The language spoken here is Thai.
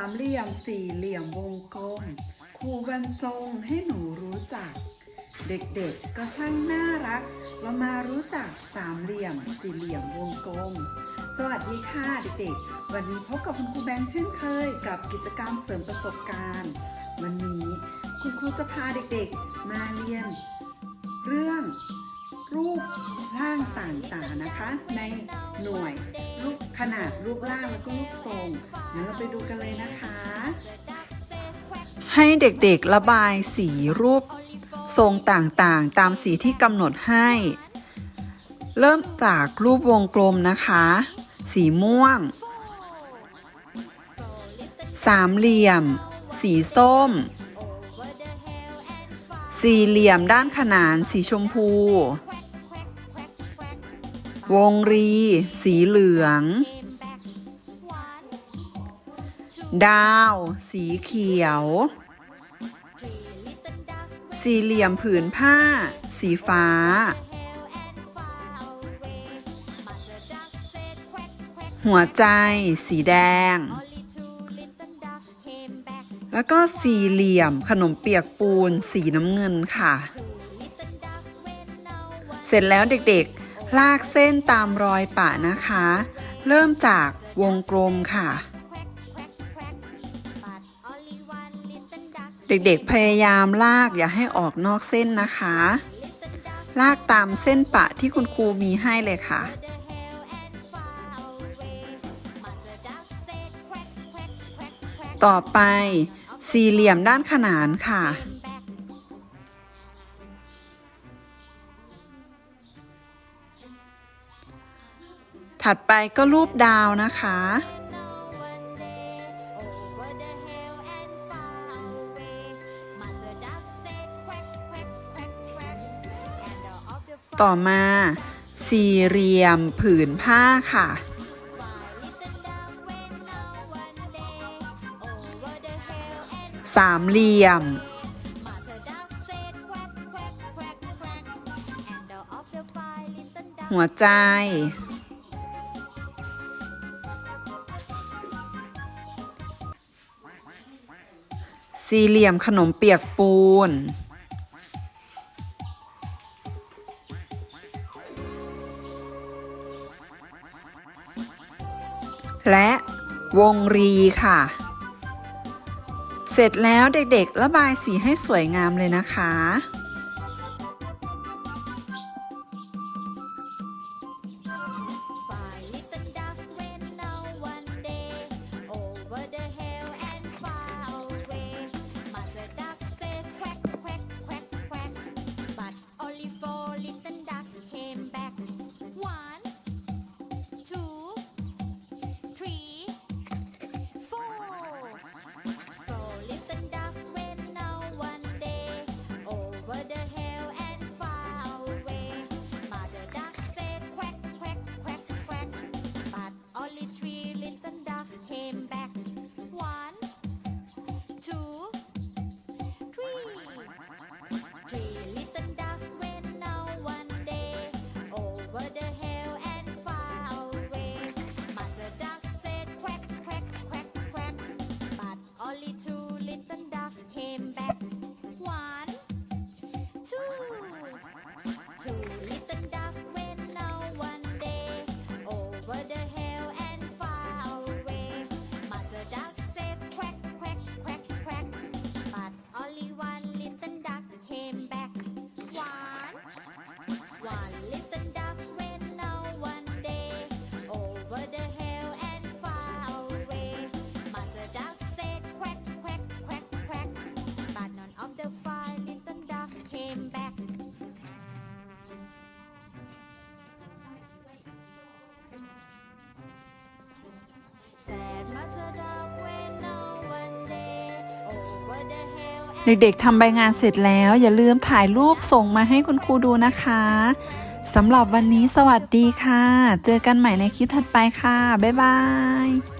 ามเหลี่ยมสี่เหลี่ยมวงกลมครูบรรจงให้หนูรู้จัก เด็กๆก็ช่างน่ารักเรามารู้จักสามเหลี่ยมสี่เหลี่ยมวงกลม สวัสดีค่ะเด็กๆ วันนี้พบกับคุณครูแบงค์เช่นเคย กับกิจกรรมเสริมประสบการณ์ วันนี้คุณครูจะพาเด็กๆ มาเรียน เรื่องรูปร่างต่างๆนะคะ ในหน่วยรูป ขนาดรูปร่างแล้วก็รูปทรงงั้นเราไปดูกันเลยนะคะ ให้เด็กๆระบายสีรูปทรงต่างๆ ตามสีที่กำหนดให้ เริ่มจากรูปวงกลมนะคะ สีม่วง สามเหลี่ยม สีส้ม สี่เหลี่ยมด้านขนานสีชมพู วงรี สีเหลือง ดาว สีเขียว สี่เหลี่ยมผืนผ้า สีฟ้า หัวใจสีแดง แล้วก็สี่เหลี่ยมขนมเปียกปูน สีน้ำเงินค่ะ เสร็จแล้วเด็กๆ ลากเส้นตามรอยปะนะคะ เริ่มจากวงกลมค่ะ เด็กๆพยายามลากอย่าให้ออกนอกเส้นนะคะ ลากตามเส้นปะที่คุณครูมีให้เลยค่ะต่อไปสี่เหลี่ยมด้านขนานค่ะ ถัดไปก็รูปดาวนะคะ ต่อมาสี่เหลี่ยมผืนผ้าค่ะ สามเหลี่ยม หัวใจ สี่เหลี่ยมขนมเปียกปูน และวงรีค่ะ เสร็จแล้วเด็กๆ ระบายสีให้สวยงามเลยนะคะ เด็กๆทำใบงานเสร็จแล้ว อย่าลืมถ่ายรูปส่งมาให้คุณครูดูนะคะสำหรับวันนี้สวัสดีค่ะ เจอกันใหม่ในคลิปถัดไปค่ะ บ๊ายบาย